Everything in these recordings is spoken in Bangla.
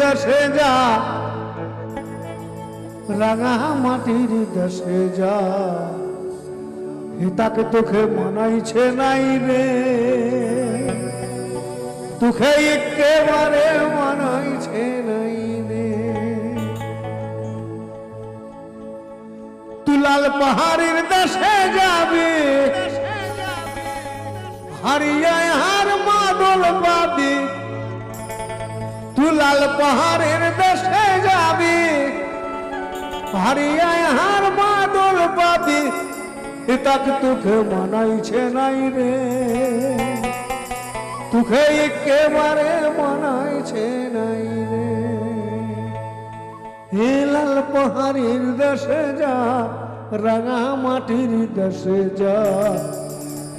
দেশে যা রাঙা মাটির দেশে যা। হে তাকে মানাইছে নাই রে। তোকে একেবারে মানাইছে নাই রে। তুলাল পাহাড়ের দেশে যাবে, হারিয়ায় হার মাদল পাবি তুলাল পাহাড়ের দেশে যাবি হারিয়ায় হার মাদল পাবি, এটাক তোকে মানাইছে নাই রে। তোকে একেবারে মানাইছে নাই রে। হে লাল পাহাড়ির দেশে যা, রাঙা মাটির দেশে যা,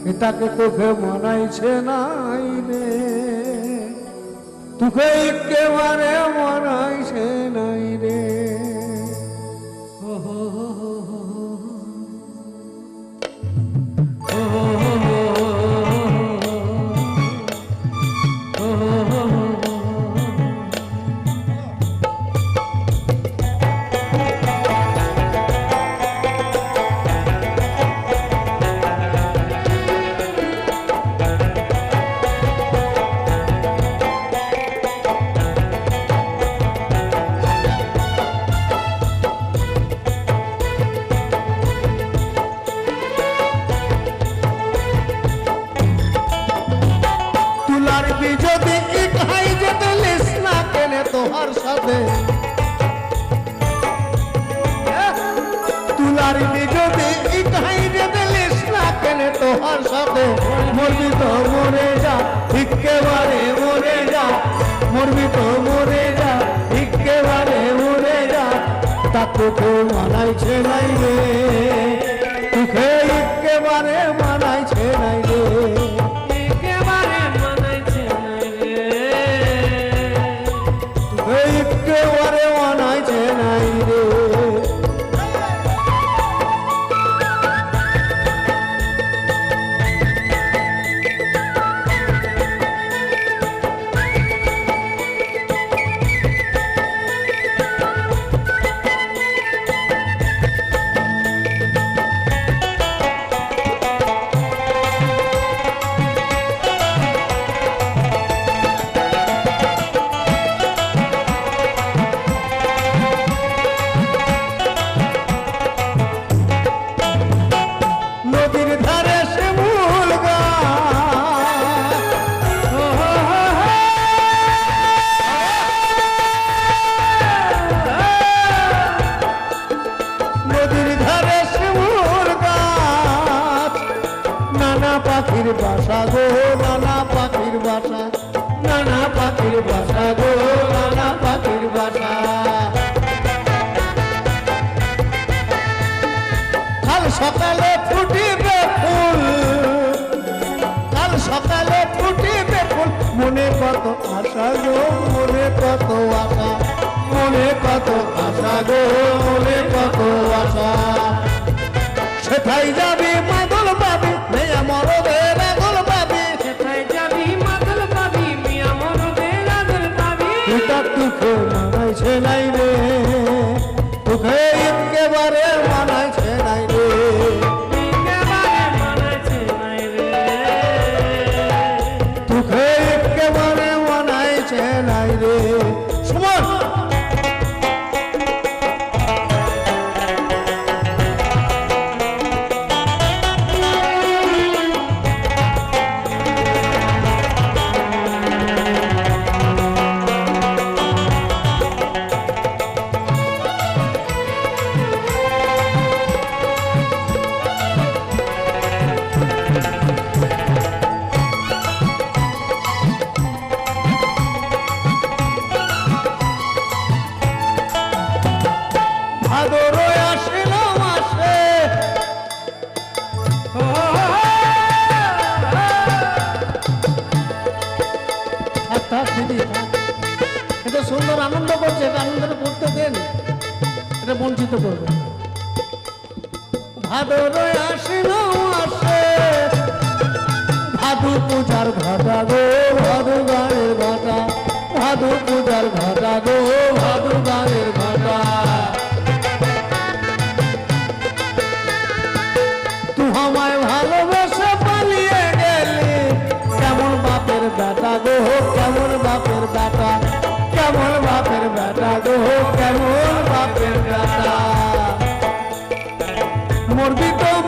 এটাকে তোকে মানাইছে নাই রে। তোকে একেবারে মানাইছে নাই রে তুলার তোহার সাথে। তুলার বিজদি ইকাই যেতে লিস না কেনে তোহার সাথে? মরবি তো মরে যা, একেবারে মরে যা। মরবি তো মরে যা, একেবারে মরে যা। তা তোকে মানাইছে নাই রে। তোকে একেবারে মানাইছে নাই রে। পাখির বাসা গো নানা পাখির বাসা নানা পাখির বাসা। এটা সুন্দর আনন্দ করছে আনন্দটা করতে দেন। এটা বঞ্চিত করবে। ভাদর আসিল আসে ভাদু পূজার ঘটা গো ভাদু গানের ঘটা ভাদু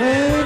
Hey.